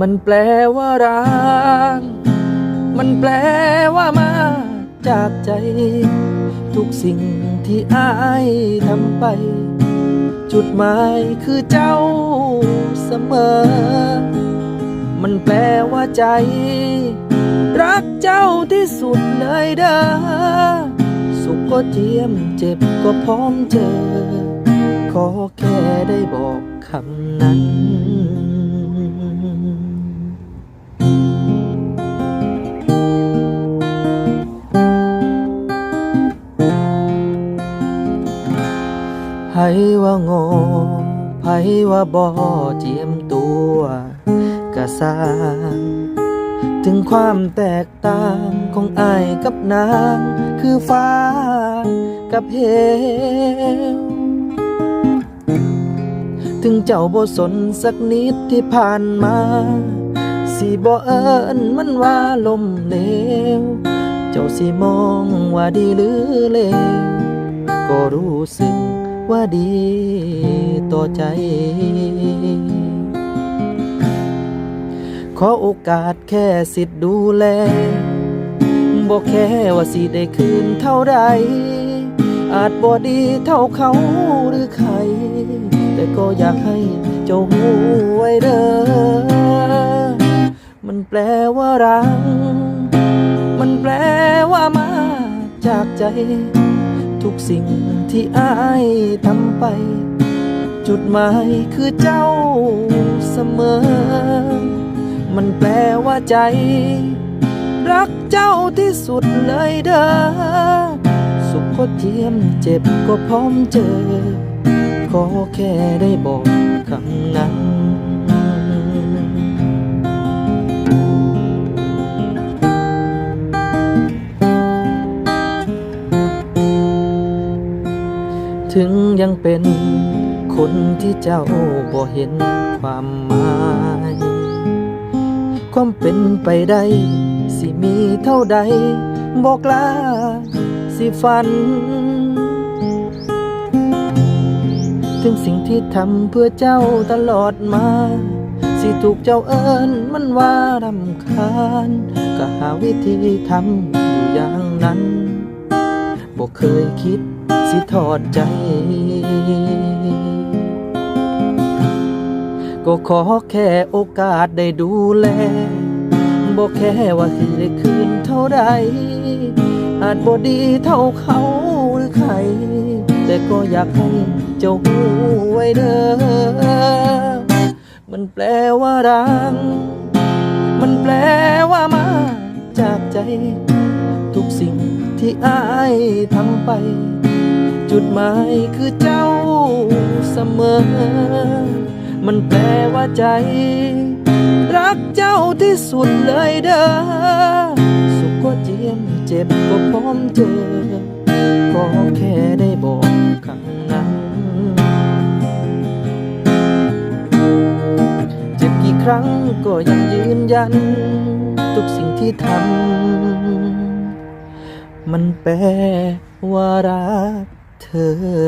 มันแปลว่ารัก มันแปลว่ามาจากใจ ทุกสิ่งที่อายทำไป จุดหมายคือเจ้าเสมอ มันแปลว่าใจ รักเจ้าที่สุดเลยเด้อ สุขก็เจียมเจ็บก็พร้อมเจอ ขอแค่ได้บอกคำนั้น ให้ว่าโง่ไผว่าบ่เจียมตัวกะสร้างถึงความแตกต่างของอายกับนาง คือฟ้ากับเหว ถึงเจ้าบ่สนสักนิดที่ผ่านมา สิบ่เอิ้นมันว่าลมเหลว เจ้าสิมองว่าดีหรือเลว ก็รู้สึก ว่าดีต่อใจ ขอโอกาสแค่สิทธิ์ดูแลบอกแค่ว่าสิได้คืนเท่าใดอาจบ่ดีเท่าเขาหรือใคร แต่ก็อยากให้เจ้าหูไว้เด้อมันแปลว่ารักมันแปลว่ามาจากใจ ทุกสิ่งที่อายทำไป จุดหมายคือเจ้าเสมอ มันแปลว่าใจ รักเจ้าที่สุดเลยเด้อสุขก็เจียมเจ็บก็พร้อมเจอ ขอแค่ได้บอกคำนั้น ถึงยังเป็นคนที่เจ้าบ่เห็นความหมาย ความเป็นไปได้ สิมีเท่าใดบอกลาสิฝัน ถึงสิ่งที่ทำเพื่อเจ้าตลอดมา สิถูกเจ้าเอิญมันว่ารำคาญ ก็หาวิธีทำอยู่อย่างนั้นบอกเคยคิด สิทอดใจ ก็ขอแค่โอกาสได้ดูแลบอกแค่ว่าสิได้คืนเท่าใด อาจบ่ดีเท่าเขาหรือใคร แต่ก็อยากให้เจ้าหูไว้เด้อ มันแปลว่ารัก มันแปลว่ามาจากใจ ทุกสิ่งที่อายทำไป จุดหมายคือเจ้าเสมอ มันแปลว่าใจ รักเจ้าที่สุดเลยเด้อ สุขก็เจียมเจ็บก็พร้อมเจอ ขอแค่ได้บอกคำนั้น เจ็บกี่ครั้งก็ยังยืนยัน ทุกสิ่งที่ทำมันแปลว่ารัก เธอ